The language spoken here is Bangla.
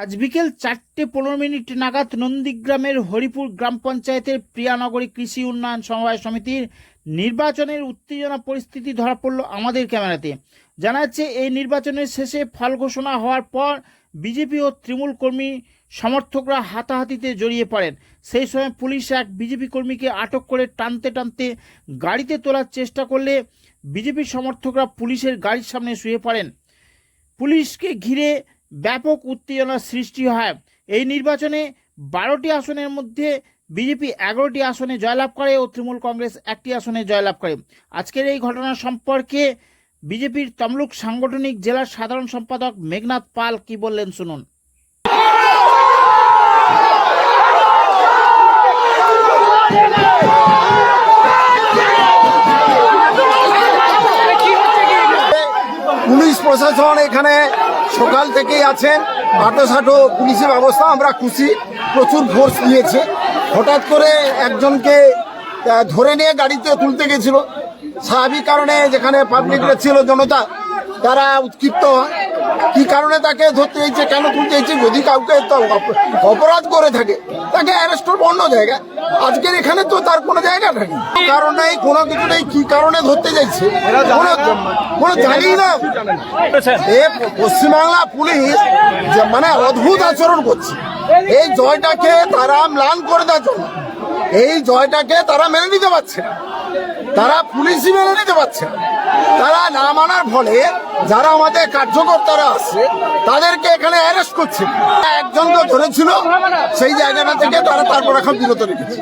আজ বিকেল চারটে পনেরো মিনিট নাগাদ নন্দীগ্রামের হরিপুর গ্রাম পঞ্চায়েতের প্রিয়ানগরী কৃষি উন্নয়ন সমবায় সমিতির নির্বাচনের উত্তেজনা পরিস্থিতি ধরা পড়ল আমাদের ক্যামেরাতে। জানা যাচ্ছে, এই নির্বাচনের শেষে ফল ঘোষণা হওয়ার পর বিজেপি ও তৃণমূল কর্মী সমর্থকরা হাতাহাতিতে জড়িয়ে পড়েন। সেই সময় পুলিশ এক বিজেপি কর্মীকে আটক করে টানতে টানতে গাড়িতে তোলার চেষ্টা করলে বিজেপি সমর্থকরা পুলিশের গাড়ির সামনে শুয়ে পড়েন। পুলিশকে ঘিরে ব্যাপক উত্তেজনার সৃষ্টি হয়। এই নির্বাচনে বারোটি আসনের মধ্যে বিজেপি এগারোটি আসনে জয়লাভ করে ও তৃণমূল কংগ্রেস একটি আসনে জয়লাভ করে। আজকের এই ঘটনা সম্পর্কে বিজেপির তমলুক সাংগঠনিক জেলার সাধারণ সম্পাদক মেঘনাথ পাল কি বললেন শুনুন। পুলিশ প্রশাসন এখানে সকাল থেকেই আছেন আটো সাটো পুলিশের ব্যবস্থা, আমরা খুশি। প্রচুর ফোর্স নিয়েছে। হঠাৎ করে একজনকে ধরে নিয়ে গাড়িতে তুলতে গেছিল। স্বাভাবিক কারণে যেখানে পাবলিকরা ছিল, জনতা তারা উৎক্ষিপ্ত হয়, কি কারণে তাকে ধরতে চাইছে কেন তুলতে চাইছে যদি কাউকে অপরাধ করে থাকে, তাকে অ্যারেস্ট করব অন্য জায়গায়। আজকের এখানে তো তার কোনো জায়গা নেই। কারণ নেই, কোনো কিছু নেই, কি কারণে ধরতে চাইছে? কোনো জানি না। এ পশ্চিমবাংলা পুলিশ মানে অদ্ভুত আচরণ করছে। এই জয়টাকে তারা ম্লান করে দেওয়ার জন্য। এই জয়টাকে তারা মেনে নিতে পারছে তারা পুলিশই মেনে নিতে পারছে তারা না মানার ফলে যারা আমাদের কার্যকর্তারা আছে, তাদেরকে এখানে অ্যারেস্ট করছে। একজনকে ধরেছিল, সেই জায়গাটা থেকে তারা তারপর এখন বিরত রেখেছে।